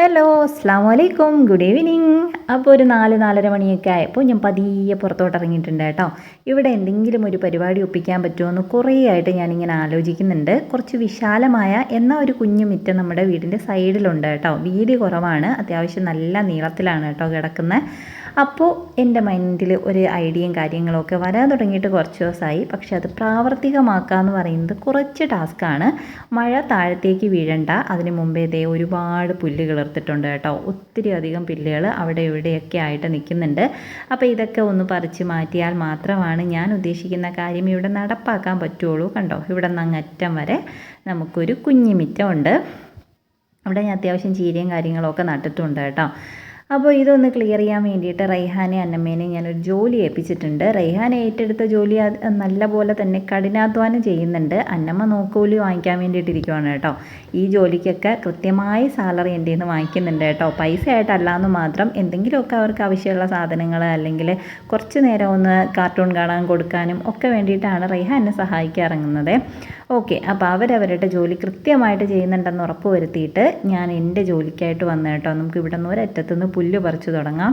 Hello അസ്സാം വലൈക്കും good evening അപ്പോൾ ഒരു നാല് നാലര മണിയൊക്കെ ആയപ്പോൾ ഞാൻ പതിയെ പുറത്തോട്ട് ഇറങ്ങിയിട്ടുണ്ട് കേട്ടോ. ഇവിടെ എന്തെങ്കിലും ഒരു പരിപാടി ഒപ്പിക്കാൻ പറ്റുമോ കുറേ ആയിട്ട് ഞാനിങ്ങനെ ആലോചിക്കുന്നുണ്ട്. കുറച്ച് വിശാലമായ എന്ന ഒരു കുഞ്ഞു മിറ്റം നമ്മുടെ വീടിന്റെ സൈഡിലുണ്ട് കേട്ടോ. വീതി കുറവാണ്. അത്യാവശ്യം നല്ല നീളത്തിലാണ് കേട്ടോ കിടക്കുന്നത്. അപ്പോൾ എന്റെ മൈൻഡിൽ ഒരു ഐഡിയയും കാര്യങ്ങളൊക്കെ വരാൻ തുടങ്ങിയിട്ട് കുറച്ച് ദിവസമായി. പക്ഷെ അത് പ്രാവർത്തികമാക്കുക എന്ന് പറയുന്നത് കുറച്ച് ടാസ്ക്കാണ്. മഴ താഴത്തേക്ക് വീഴണ്ട. അതിന് മുമ്പേ ഇതേ ഒരുപാട് പുല്ല് കിളർത്തിട്ടുണ്ട് കേട്ടോ. ഒത്തിരി അധികം പുല്ലുകൾ അവിടെ ഇവിടെയൊക്കെ ആയിട്ട് നിൽക്കുന്നുണ്ട്. അപ്പോൾ ഇതൊക്കെ ഒന്ന് പറിച്ച് മാറ്റിയാൽ മാത്രമാണ് ഞാൻ ഉദ്ദേശിക്കുന്ന കാര്യം ഇവിടെ നടപ്പാക്കാൻ പറ്റുള്ളൂ കണ്ടോ? ഇവിടെ നിന്ന് അങ്ങറ്റം വരെ നമുക്കൊരു കുഞ്ഞിമിറ്റമുണ്ട് അവിടെ ഞാൻ അത്യാവശ്യം ചീരയും കാര്യങ്ങളൊക്കെ നട്ടിട്ടുണ്ട് കേട്ടോ. അപ്പോൾ ഇതൊന്ന് ക്ലിയർ ചെയ്യാൻ വേണ്ടിയിട്ട് റൈഹാനെ അന്നമ്മേനെ ഞാനൊരു ജോലി ഏൽപ്പിച്ചിട്ടുണ്ട്. റൈഹാൻ ഏറ്റെടുത്ത ജോലി നല്ല പോലെ തന്നെ കഠിനാധ്വാനം ചെയ്യുന്നുണ്ട്. അന്നമ്മ നോക്കൂലി വാങ്ങിക്കാൻ വേണ്ടിയിട്ടിരിക്കുവാണ് കേട്ടോ. ഈ ജോലിക്കൊക്കെ കൃത്യമായി സാലറി എന്റെ നിന്ന് വാങ്ങിക്കുന്നുണ്ട് കേട്ടോ. പൈസ ആയിട്ടല്ല എന്ന് മാത്രം എന്തെങ്കിലുമൊക്കെ അവർക്ക് ആവശ്യമുള്ള സാധനങ്ങൾ അല്ലെങ്കിൽ കുറച്ച് നേരം ഒന്ന് കാർട്ടൂൺ കാണാൻ കൊടുക്കാനും ഒക്കെ വേണ്ടിയിട്ടാണ് റൈഹാൻ എന്നെ സഹായിക്കാറിറങ്ങുന്നത് ഓക്കെ അപ്പോൾ അവരവരുടെ ജോലി കൃത്യമായിട്ട് ചെയ്യുന്നുണ്ടെന്ന് ഉറപ്പ് വരുത്തിയിട്ട് ഞാൻ എന്റെ ജോലിക്കായിട്ട് വന്നു കേട്ടോ. നമുക്ക് ഇവിടെ നിന്ന് ഒരറ്റത്തുനിന്ന് പുല്ല് പറിച്ചു തുടങ്ങാം.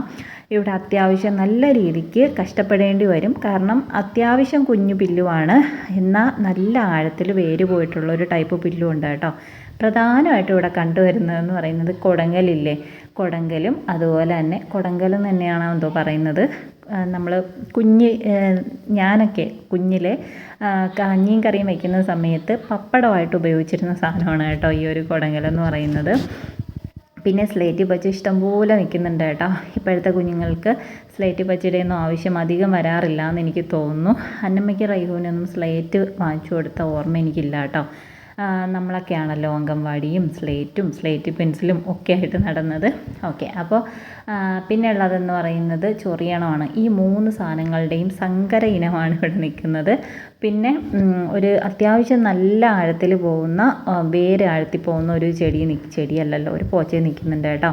ഇവിടെ അത്യാവശ്യം നല്ല രീതിക്ക് കഷ്ടപ്പെടേണ്ടി വരും. കാരണം അത്യാവശ്യം കുഞ്ഞു പില്ലുവാണ്. എന്നാൽ നല്ല ആഴത്തിൽ വേര് പോയിട്ടുള്ള ഒരു ടൈപ്പ് പില്ലുണ്ട് കേട്ടോ. പ്രധാനമായിട്ടും ഇവിടെ കണ്ടുവരുന്നതെന്ന് പറയുന്നത് കൊടങ്കലില്ലേ? കൊടങ്കലും അതുപോലെ തന്നെ കൊടങ്കലെന്ന് തന്നെയാണ് എന്തോ പറയുന്നത്. നമ്മൾ കുഞ്ഞ് ഞാനൊക്കെ കുഞ്ഞിലെ കഞ്ഞിയും കറിയും വയ്ക്കുന്ന സമയത്ത് പപ്പടമായിട്ട് ഉപയോഗിച്ചിരുന്ന സാധനമാണ് കേട്ടോ ഈ ഒരു കുടങ്ങലെന്ന് പറയുന്നത്. പിന്നെ സ്ലേറ്റ് പച്ച ഇഷ്ടംപോലെ നിൽക്കുന്നുണ്ട് കേട്ടോ. ഇപ്പോഴത്തെ കുഞ്ഞുങ്ങൾക്ക് സ്ലേറ്റ് പച്ചയുടെ ഒന്നും ആവശ്യം അധികം വരാറില്ല എന്ന് എനിക്ക് തോന്നുന്നു. അന്നമ്മയ്ക്ക് റൈഹൂനൊന്നും സ്ലേറ്റ് വാങ്ങിച്ചു കൊടുത്ത ഓർമ്മ എനിക്കില്ല കേട്ടോ. നമ്മളൊക്കെയാണല്ലോ അംഗൻവാടിയും സ്ലേറ്റും സ്ലേറ്റ് പെൻസിലും ഒക്കെ ആയിട്ട് നടന്നത്. ഓക്കെ അപ്പോൾ പിന്നെ ഉള്ളതെന്ന് പറയുന്നത് ചൊറിയണമാണ്. ഈ മൂന്ന് സാധനങ്ങളുടെയും സങ്കര ഇനമാണ് ഇവിടെ നിൽക്കുന്നത്. പിന്നെ ഒരു അത്യാവശ്യം നല്ല ആഴത്തിൽ പോകുന്ന വേര് ആഴത്തിൽ പോകുന്ന ഒരു ചെടി ചെടിയല്ലല്ലോ ഒരു പോച്ചയിൽ നിൽക്കുന്നുണ്ട് കേട്ടോ.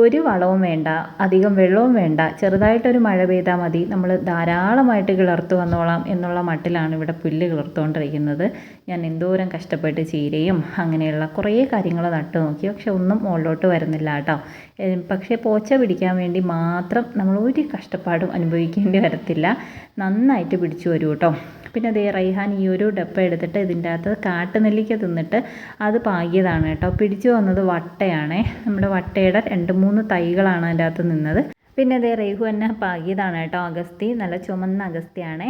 ഒരു വളവും വേണ്ട അധികം വെള്ളവും വേണ്ട ചെറുതായിട്ടൊരു മഴ പെയ്താൽ മതി നമ്മൾ ധാരാളമായിട്ട് കിളർത്ത് വന്നോളാം എന്നുള്ള മട്ടിലാണ് ഇവിടെ പുല്ല് കിളർത്തുകൊണ്ടിരിക്കുന്നത്. ഞാൻ എന്തോരം കഷ്ടപ്പെട്ട് ചീരയും അങ്ങനെയുള്ള കുറേ കാര്യങ്ങൾ നട്ടു നോക്കി പക്ഷെ ഒന്നും മുകളിലോട്ട് വരുന്നില്ല കേട്ടോ. പക്ഷേ പോച്ച പിടിക്കാൻ വേണ്ടി മാത്രം നമ്മൾ ഒരു കഷ്ടപ്പാടും അനുഭവിക്കേണ്ടി വരത്തില്ല. നന്നായിട്ട് പിടിച്ചു വരും കേട്ടോ. പിന്നെ അതേ റൈഹാൻ ഈ ഒരു ഡപ്പ എടുത്തിട്ട് ഇതിന്റെ അകത്ത് കാട്ടുനെല്ലിക്ക തിന്നിട്ട് അത് പാകിയതാണ് കേട്ടോ. പിടിച്ചു വന്നത് വട്ടയാണേ. നമ്മുടെ വട്ടയുടെ രണ്ട് മൂന്ന് തൈകളാണ് അതിന്റെ അകത്ത് നിന്നത്. പിന്നെ അതേ റൈഹു തന്നെ പാകിയതാണ് കേട്ടോ അഗസ്തി. നല്ല ചുമന്ന അഗസ്തിയാണേ.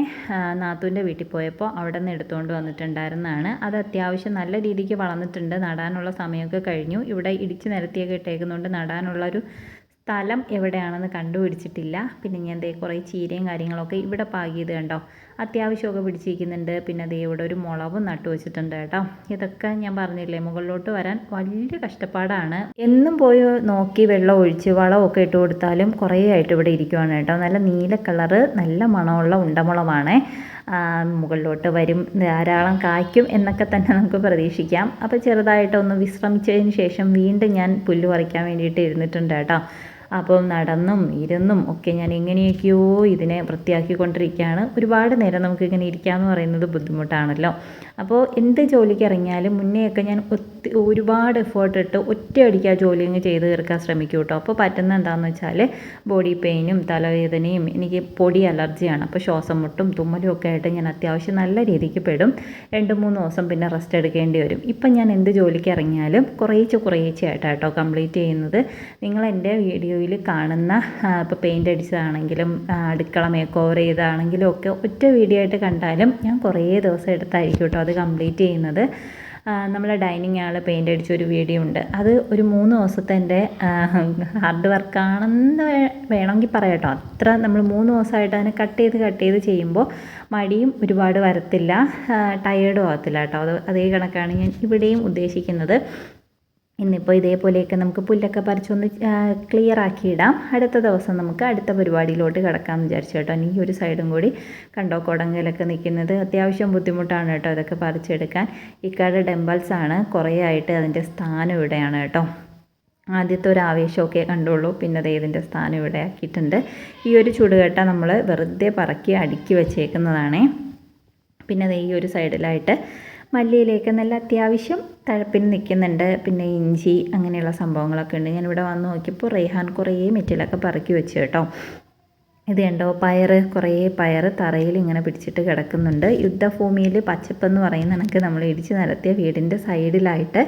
നാത്തൂന്റെ വീട്ടിൽ പോയപ്പോൾ അവിടെ നിന്ന് എടുത്തുകൊണ്ട് വന്നിട്ടുണ്ടായിരുന്നതാണ്. അത് അത്യാവശ്യം നല്ല രീതിക്ക് വളർന്നിട്ടുണ്ട്. നടാനുള്ള സമയമൊക്കെ കഴിഞ്ഞു. ഇവിടെ ഇടിച്ച് നിരത്തിയൊക്കെ ഇട്ടേക്കുന്നുണ്ട് നടാനുള്ള ഒരു സ്ഥലം എവിടെയാണെന്ന് കണ്ടുപിടിച്ചിട്ടില്ല. പിന്നെ ഞാൻ ദേ കുറേ ചീരയും കാര്യങ്ങളൊക്കെ ഇവിടെ പാകിയത് കണ്ടോ. അത്യാവശ്യമൊക്കെ പിടിച്ചിരിക്കുന്നുണ്ട്. പിന്നെ ദേ ഇവിടെ ഒരു മുളവും നട്ടു വെച്ചിട്ടുണ്ട് കേട്ടോ. ഇതൊക്കെ ഞാൻ പറഞ്ഞില്ലേ മുകളിലോട്ട് വരാൻ വലിയ കഷ്ടപ്പാടാണ്. എന്നും പോയി നോക്കി വെള്ളം ഒഴിച്ച് വളമൊക്കെ ഇട്ട് കൊടുത്താലും കുറേ ആയിട്ട് ഇവിടെ ഇരിക്കുവാണ് കേട്ടോ. നല്ല നീല കളറ് നല്ല മണമുള്ള ഉണ്ടമുളമാണേ. മുകളിലോട്ട് വരും ധാരാളം കായ്ക്കും എന്നൊക്കെ തന്നെ നമുക്ക് പ്രതീക്ഷിക്കാം. അപ്പോൾ ചെറുതായിട്ടൊന്ന് വിശ്രമിച്ചതിന് ശേഷം വീണ്ടും ഞാൻ പുല്ല് പറിക്കാൻ വേണ്ടിയിട്ട് ഇരുന്നിട്ടുണ്ട് കേട്ടോ. അപ്പോൾ നടന്നും ഇരുന്നും ഒക്കെ ഞാൻ എങ്ങനെയൊക്കെയോ ഇതിനെ വൃത്തിയാക്കിക്കൊണ്ടിരിക്കുകയാണ്. ഒരുപാട് നേരം നമുക്കിങ്ങനെ ഇരിക്കാമെന്ന് പറയുന്നത് ബുദ്ധിമുട്ടാണല്ലോ. അപ്പോൾ എന്ത് ജോലിക്ക് ഇറങ്ങിയാലും മുന്നേയൊക്കെ ഞാൻ ഒത്തി ഒരുപാട് എഫേർട്ട് ഇട്ട് ഒറ്റയടിക്ക് ആ ജോലി അങ്ങ് ചെയ്ത് തീർക്കാൻ ശ്രമിക്കും കേട്ടോ. അപ്പോൾ പറ്റുന്ന എന്താണെന്ന് വെച്ചാൽ ബോഡി പെയിനും തലവേദനയും എനിക്ക് പൊടി അലർജിയാണ് അപ്പോൾ ശ്വാസം മുട്ടും തുമ്മലും ഒക്കെ ആയിട്ട് ഞാൻ അത്യാവശ്യം നല്ല രീതിക്ക് പെടും. രണ്ട് മൂന്ന് ദിവസം പിന്നെ റെസ്റ്റ് എടുക്കേണ്ടി വരും. ഇപ്പം ഞാൻ എന്ത് ജോലിക്ക് ഇറങ്ങിയാലും കുറേശ്ശെ കുറേശ്ശെ ആയിട്ടാട്ടോ കംപ്ലീറ്റ് ചെയ്യുന്നത്. നിങ്ങൾ എന്റെ വീഡിയോയിൽ കാണുന്ന ഇപ്പോൾ പെയിന്റ് അടിച്ചതാണെങ്കിലും അടുക്കള മേക്ക് ഓവർ ചെയ്തതാണെങ്കിലും ഒക്കെ ഒറ്റ വീഡിയോ ആയിട്ട് കണ്ടാലും ഞാൻ കുറേ ദിവസം എടുത്തായിരിക്കും കേട്ടോ അത് കംപ്ലീറ്റ് ചെയ്യുന്നത്. നമ്മളെ ഡൈനിങ് ആൾ പെയിന്റ് അടിച്ച ഒരു വീഡിയോ ഉണ്ട്. അത് ഒരു മൂന്ന് ദിവസത്തെ എന്റെ ഹാർഡ് വർക്കാണെന്ന് വേണമെങ്കിൽ പറയാം കേട്ടോ അത്ര നമ്മൾ മൂന്ന് ദിവസമായിട്ട് അതിനെ കട്ട് ചെയ്ത് കട്ട് ചെയ്ത് ചെയ്യുമ്പോൾ മടിയും ഒരുപാട് വരത്തില്ല. ടയേർഡും ആകത്തില്ല കേട്ടോ. അത് അതേ കണക്കാണ് ഞാൻ ഇവിടെയും ഉദ്ദേശിക്കുന്നത്. ഇന്നിപ്പോൾ ഇതേപോലെയൊക്കെ നമുക്ക് പുല്ലൊക്കെ പറിച്ചൊന്ന് ക്ലിയർ ആക്കിയിടാം. അടുത്ത ദിവസം നമുക്ക് അടുത്ത പരിപാടിയിലോട്ട് കിടക്കാം വിചാരിച്ചു കേട്ടോ. ഈ ഒരു സൈഡും കൂടി കണ്ടോ കുടങ്ങലൊക്കെ നിൽക്കുന്നത്. അത്യാവശ്യം ബുദ്ധിമുട്ടാണ് കേട്ടോ അതൊക്കെ പറിച്ചെടുക്കാൻ. ഇക്കാട് ഡെമ്പൽസ് ആണ്. കുറേ ആയിട്ട് അതിന്റെ സ്ഥാനം ഇവിടെയാണ് കേട്ടോ. ആദ്യത്തെ ഒരു ആവേശമൊക്കെ കണ്ടുള്ളൂ. പിന്നെ അത് ഇതിന്റെ സ്ഥാനം ഇവിടെ ആക്കിയിട്ടുണ്ട്. ഈ ഒരു ചുടുകട്ട നമ്മൾ വെറുതെ പറക്കി അടുക്കി വെച്ചേക്കുന്നതാണേ. പിന്നെ ഈ ഒരു സൈഡിലായിട്ട് മല്ലിയിലേക്ക് നല്ല അത്യാവശ്യം തഴപ്പിന് നിൽക്കുന്നുണ്ട്. പിന്നെ ഇഞ്ചി അങ്ങനെയുള്ള സംഭവങ്ങളൊക്കെ ഉണ്ട്. ഞാൻ ഞാനിവിടെ വന്ന് നോക്കിയപ്പോൾ റേഹാൻ കുറേ മെറ്റിലൊക്കെ പറക്കി വെച്ചു കേട്ടോ. ഇത് കണ്ടോ? പയറ് കുറേ പയറ് തറയിൽ ഇങ്ങനെ പിടിച്ചിട്ട് കിടക്കുന്നുണ്ട്. യുദ്ധഭൂമിയിൽ പച്ചപ്പെന്ന് പറയുന്ന കണക്ക് നമ്മൾ ഇടിച്ച് നിരത്തിയ വീടിന്റെ സൈഡിലായിട്ട്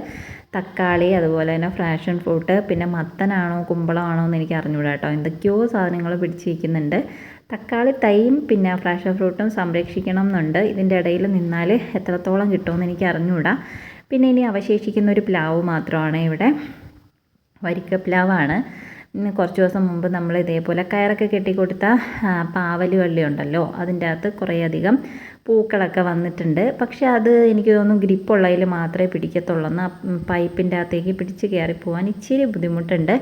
തക്കാളി അതുപോലെ തന്നെ ഫ്രാഷൻ ഫ്രൂട്ട് പിന്നെ മത്തനാണോ കുമ്പളമാണോ എന്ന് എനിക്ക് അറിഞ്ഞുകൂടാ കേട്ടോ. എന്തൊക്കെയോ സാധനങ്ങൾ പിടിച്ചിരിക്കുന്നുണ്ട്. തക്കാളി തൈയും പിന്നെ ഫ്രഷ് ഫ്രൂട്ടും സംരക്ഷിക്കണം എന്നുണ്ട് ഇതിന്റെ ഇടയിൽ നിന്നാൽ എത്രത്തോളം കിട്ടുമെന്ന് എനിക്ക് അറിഞ്ഞുകൂടാ. പിന്നെ ഇനി അവശേഷിക്കുന്ന ഒരു പ്ലാവ് മാത്രമാണ് ഇവിടെ. വരിക്ക പ്ലാവാണ് ഇന്ന് കുറച്ച് ദിവസം മുമ്പ് നമ്മൾ ഇതേപോലെ കയറൊക്കെ കെട്ടിക്കൊടുത്ത പാവൽ വള്ളി ഉണ്ടല്ലോ അതിന്റെ അകത്ത് കുറേയധികം പൂക്കളൊക്കെ വന്നിട്ടുണ്ട്. പക്ഷേ അത് എനിക്ക് തോന്നുന്നു ഗ്രിപ്പുള്ളതിൽ മാത്രമേ പിടിക്കത്തുള്ളൂ. എന്നാൽ പൈപ്പിന്റെ അകത്തേക്ക് പിടിച്ച് കയറി പോകാൻ ഇച്ചിരി ബുദ്ധിമുട്ടുണ്ട്.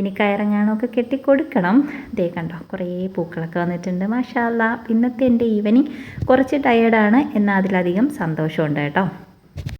ഇനി കയറങ്ങാനൊക്കെ കെട്ടിക്കൊടുക്കണം. ദേ കണ്ടോ കുറേ പൂക്കളൊക്കെ വന്നിട്ടുണ്ട്. മാഷാല്ല ഇന്നത്തെ എന്റെ ഈവനിങ് കുറച്ച് ടയേർഡാണ് എന്നാൽ അതിലധികം സന്തോഷമുണ്ട് കേട്ടോ.